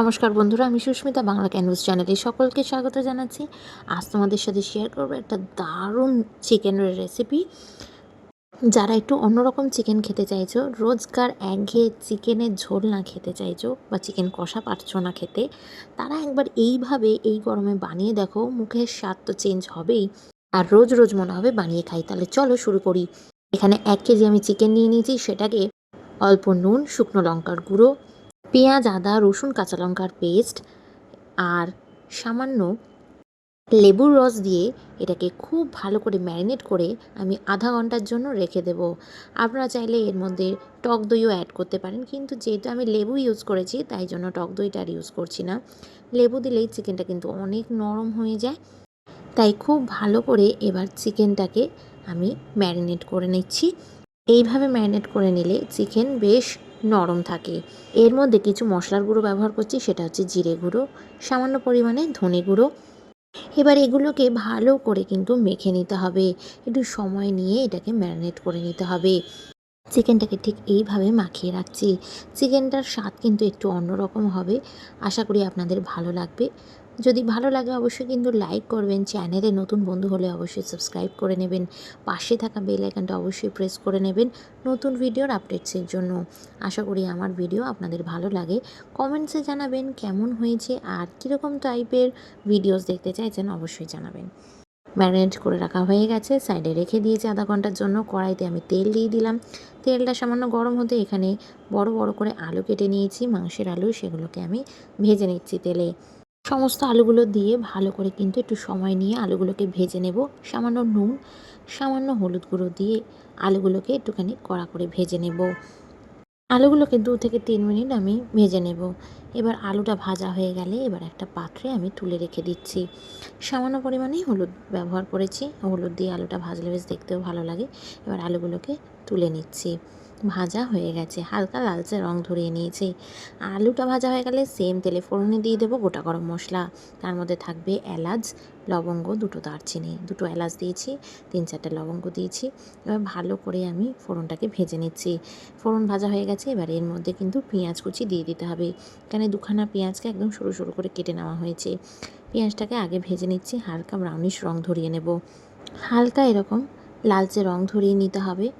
নমস্কার বন্ধুরা, আমি সুস্মিতা, বাংলা ক্যানভাস চ্যানেলে সকলকে স্বাগত জানাচ্ছি। আজ তোমাদের সাথে শেয়ার করব একটা দারুণ চিকেনের রেসিপি যারা একটু অন্যরকম চিকেন খেতে চাইছো, রোজকার একঘেয়ে চিকেনের ঝোল না খেতে চাইছো বা চিকেন কষা পারছ না খেতে, তারা একবার এইভাবে এই গরমে বানিয়ে দেখো, মুখের স্বাদ তো চেঞ্জ হবেই, আর রোজ রোজ মনে হবে বানিয়ে খাই। তাহলে চলো শুরু করি। এখানে এক কেজি আমি চিকেন নিয়ে নিয়েছি, সেটাকে অল্প নুন, শুকনো লঙ্কার গুঁড়ো পেঁয়াজ, আদা, রসুন, কাঁচা লঙ্কার পেস্ট আর সামান্য লেবুর রস দিয়ে এটাকে খুব ভালো করে ম্যারিনেট করে আমি আধা ঘণ্টার জন্য রেখে দেব। আপনারা চাইলে এর মধ্যে টক দইও অ্যাড করতে পারেন, কিন্তু যেহেতু আমি লেবু ইউজ করেছি, তাই জন্য টক দইটা আর ইউজ করছি না। লেবু দিলেই চিকেনটা কিন্তু অনেক নরম হয়ে যায়। তাই খুব ভালো করে এবার চিকেনটাকে আমি ম্যারিনেট করে নিচ্ছি। এইভাবে ম্যারিনেট করে নিলে চিকেন বেশ নরম থাকে। এর মধ্যে কিছু মশলার গুঁড়ো ব্যবহার করছি, সেটা হচ্ছে জিরে গুঁড়ো, সামান্য পরিমাণে ধনে গুঁড়ো। এবার এগুলোকে ভালো করে কিন্তু মেখে নিতে হবে। একটু সময় নিয়ে এটাকে ম্যারিনেট করে নিতে হবে। চিকেনটাকে ঠিক এইভাবে মাখিয়ে রাখছি। চিকেনটার স্বাদ কিন্তু একটু অন্যরকম হবে। আশা করি আপনাদের ভালো লাগবে। যদি ভালো লাগে অবশ্যই কিন্তু লাইক করবেন চ্যানেলে নতুন বন্ধু হলে অবশ্যই সাবস্ক্রাইব করে নেবেন, পাশে থাকা বেল আইকনটা অবশ্যই প্রেস করে নেবেন নতুন ভিডিওর আপডেটসের জন্য। আশা করি আমার ভিডিও আপনাদের ভালো লাগে। কমেন্টসে জানাবেন কেমন হয়েছে আর কীরকম টাইপের ভিডিওস দেখতে চাইছেন অবশ্যই জানাবেন। ম্যারিনেট করে রাখা হয়ে গেছে সাইডে রেখে দিয়েছি আধা ঘণ্টার জন্য। কড়াইতে আমি তেল দিয়ে দিলাম। তেলটা সামান্য গরম হতে এখানে বড় বড় করে আলু কেটে নিয়েছি, মাংসের আলু সেগুলোকে আমি ভেজে নিচ্ছি তেলে। সমস্ত আলুগুলো দিয়ে ভালো করে কিন্তু একটু সময় নিয়ে আলুগুলোকে ভেজে নেব। সামান্য নুন, সামান্য হলুদ গুঁড়ো দিয়ে আলুগুলোকে একটুখানি কড়া করে ভেজে নেব। আলুগুলোকে দু থেকে তিন মিনিট আমি ভেজে নেব। এবার আলুটা ভাজা হয়ে গেলে এবার একটা পাত্রে আমি তুলে রেখে দিচ্ছি। সামান্য পরিমাণেই হলুদ ব্যবহার করেছি। হলুদ দিয়ে আলুটা ভাজলে বেশ দেখতেও ভালো লাগে। এবার আলুগুলোকে তুলে নিচ্ছি। ভাজা হয়ে গেছে। হালকা লালচে রং ধরিয়ে নিয়েছি। আলুটা ভাজা হয়ে গেলে সেম তেলে ফোড়নে দিয়ে দেবো গোটা গরম মশলা। তার মধ্যে থাকবে এলাচ, লবঙ্গ, দুটো দারচিনি। দুটো এলাচ দিয়েছি, তিন চারটে লবঙ্গ দিয়েছি। এবার ভালো করে আমি ফোড়নটাকে ভেজে নিচ্ছি। ফোড়ন ভাজা হয়ে গেছে, এবার এর মধ্যে কিন্তু পেঁয়াজ কুচি দিয়ে দিতে হবে। এখানে দুখানা পেঁয়াজকে একদম সরু সরু করে কেটে নেওয়া হয়েছে। পেঁয়াজটাকে আগে ভেজে নিচ্ছি, হালকা ব্রাউনিশ রং ধরিয়ে নেব। হালকা এরকম লালচে রং ধরিয়ে নিতে হবে।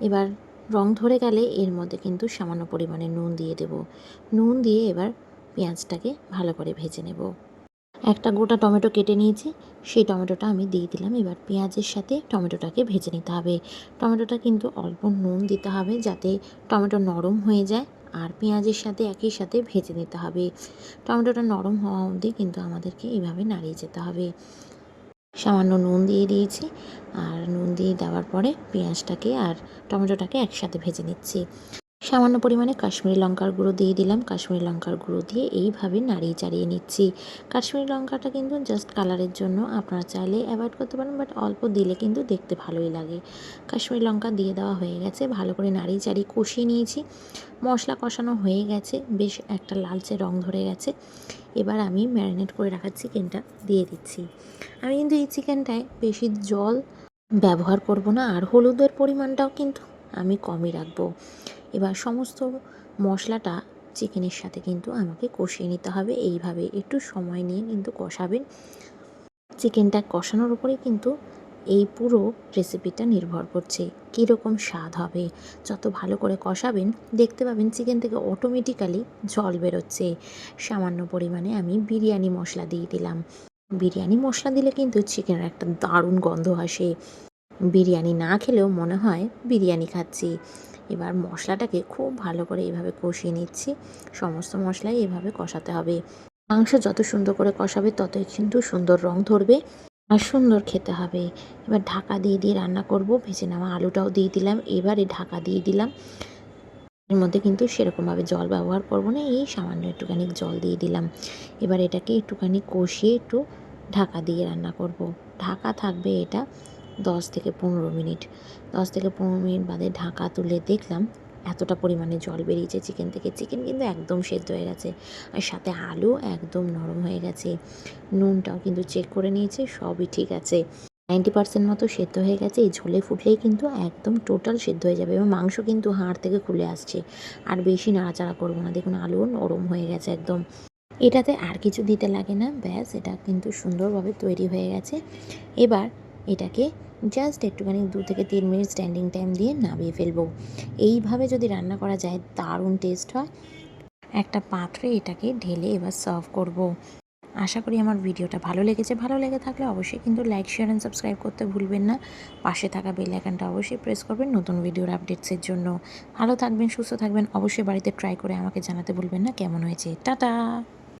এবার রং ধরে গেলে এর মধ্যে কিন্তু সামান্য পরিমাণে নুন দিয়ে দেব। নুন দিয়ে এবার পেঁয়াজটাকে ভালো করে ভেজে নেব। একটা গোটা টমেটো কেটে নিয়েছি, সেই টমেটোটা আমি দিয়ে দিলাম। এবার পেঁয়াজের সাথে টমেটোটাকে ভেজে নিতে হবে। টমেটোটা কিন্তু অল্প নুন দিতে হবে যাতে টমেটো নরম হয়ে যায় আর পেঁয়াজের সাথে একই সাথে ভেজে নিতে হবে। টমেটোটা নরম হওয়া অবধি কিন্তু আমাদেরকে এইভাবে নাড়িয়ে যেতে হবে। সামান্য নুন দিয়ে দিয়েছি। আর নুন দিয়ে দেওয়ার পরে পেঁয়াজটাকে আর টমেটোটাকে একসাথে ভেজে নিচ্ছি। সামান্য পরিমাণে কাশ্মীরি লঙ্কার গুঁড়ো দিয়ে দিলাম। কাশ্মীরি লঙ্কার গুঁড়ো দিয়ে এইভাবে নাড়িয়ে চাড়িয়ে নিচ্ছি। কাশ্মীরি লঙ্কাটা কিন্তু জাস্ট কালারের জন্য আপনারা চাইলে অ্যাভয়েড করতে পারেন বাট অল্প দিলে কিন্তু দেখতে ভালোই লাগে। কাশ্মীরি লঙ্কা দিয়ে দেওয়া হয়ে গেছে, ভালো করে নাড়িয়ে চাড়িয়ে কষিয়ে নিয়েছি। মশলা কষানো হয়ে গেছে, বেশ একটা লালচে রং ধরে গেছে। এবার আমি ম্যারিনেট করে রাখা চিকেনটা দিয়ে দিচ্ছি। আমি কিন্তু এই চিকেনটায় বেশি জল ব্যবহার করব না, আর হলুদের পরিমাণটাও কিন্তু আমি কমই রাখব। এবার সমস্ত মশলাটা চিকেনের সাথে কিন্তু আমাকে কষিয়ে নিতে হবে। এইভাবে একটু সময় নিয়ে কিন্তু কষাবেন। চিকেনটা কষানোর উপরেই কিন্তু এই পুরো রেসিপিটা নির্ভর করছে, কীরকম স্বাদ হবে। যত ভালো করে কষাবেন, দেখতে পাবেন চিকেন থেকে অটোমেটিক্যালি জল বেরোচ্ছে। সামান্য পরিমাণে আমি বিরিয়ানি মশলা দিয়ে দিলাম। বিরিয়ানি মশলা দিলে কিন্তু চিকেনের একটা দারুণ গন্ধ আসে। বিরিয়ানি না খেলেও মনে হয় বিরিয়ানি খাচ্ছি। এবার মশলাটাকে খুব ভালো করে এভাবে কষিয়ে নিচ্ছি। সমস্ত মশলাই এভাবে কষাতে হবে। মাংস যত সুন্দর করে কষাবে, ততই কিন্তু সুন্দর রং ধরবে আর সুন্দর খেতে হবে। এবার ঢাকা দিয়ে দিয়ে রান্না করব। ভেজে নেওয়া আলুটাও দিয়ে দিলাম। এবারে ঢাকা দিয়ে দিলাম। এর মধ্যে কিন্তু সেরকমভাবে জল ব্যবহার করব না। এই সামান্য একটুখানি জল দিয়ে দিলাম। এবার এটাকে একটুখানি কষিয়ে একটু ঢাকা দিয়ে রান্না করব। ঢাকা থাকবে এটা দশ থেকে পনেরো মিনিট। দশ থেকে পনেরো মিনিট বাদে ঢাকা তুলে দেখলাম, এতটা পরিমাণে জল বেরিয়েছে চিকেন থেকে। চিকেন কিন্তু একদম সেদ্ধ হয়ে গেছে আর সাথে আলু একদম নরম হয়ে গেছে। নুনটাও কিন্তু চেক করে নিয়েছে, সবই ঠিক আছে। নাইনটি পার্সেন্ট মতো সেদ্ধ হয়ে গেছে, এই ঝোলে ফুটলেই কিন্তু একদম টোটাল সেদ্ধ হয়ে যাবে এবং মাংস কিন্তু হাড় থেকে খুলে আসছে। আর বেশি নাড়াচাড়া করব না, দেখুন আলুও নরম হয়ে গেছে একদম। এটাতে আর কিছু দিতে লাগে না, ব্যাস এটা কিন্তু সুন্দরভাবে তৈরি হয়ে গেছে। এবার এটাকে জাস্ট একটুখানি দু থেকে তিন মিনিট স্ট্যান্ডিং টাইম দিয়ে নামিয়ে ফেলব। এইভাবে যদি রান্না করা যায়, দারুণ টেস্ট হয়। একটা পাত্রে এটাকে ঢেলে এবার সার্ভ করব। আশা করি আমার ভিডিওটা ভালো লেগেছে। ভালো লেগে থাকলে অবশ্যই কিন্তু লাইক, শেয়ার অ্যান্ড সাবস্ক্রাইব করতে ভুলবেন না। পাশে থাকা বেল আইকনটা অবশ্যই প্রেস করবেন নতুন ভিডিওর আপডেটসের জন্য। ভালো থাকবেন, সুস্থ থাকবেন। অবশ্যই বাড়িতে ট্রাই করে আমাকে জানাতে ভুলবেন না। কেমন হয়েছে? টাটা!